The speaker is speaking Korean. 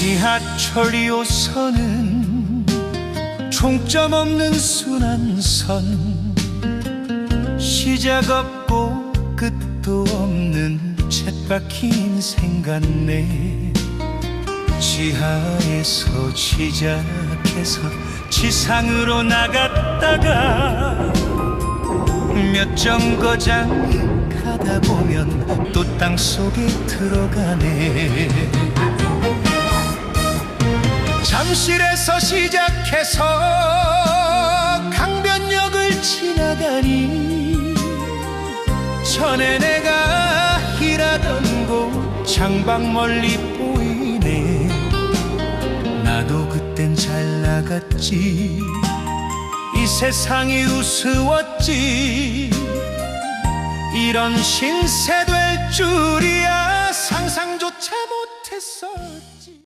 지하철 2호선은 총점 없는 순환선 시작 없고 끝도 없는 쳇바퀴 인생 같네 지하에서 시작해서 지상으로 나갔다가 몇 정거장 가다 보면 또 땅속에 들어가네 잠실에서 시작해서 강변역을 지나가니 전에 내가 일하던 곳 창밖 멀리 보이네. 나도 그땐 잘 나갔지. 이 세상이 우스웠지. 이런 신세 될 줄이야 상상조차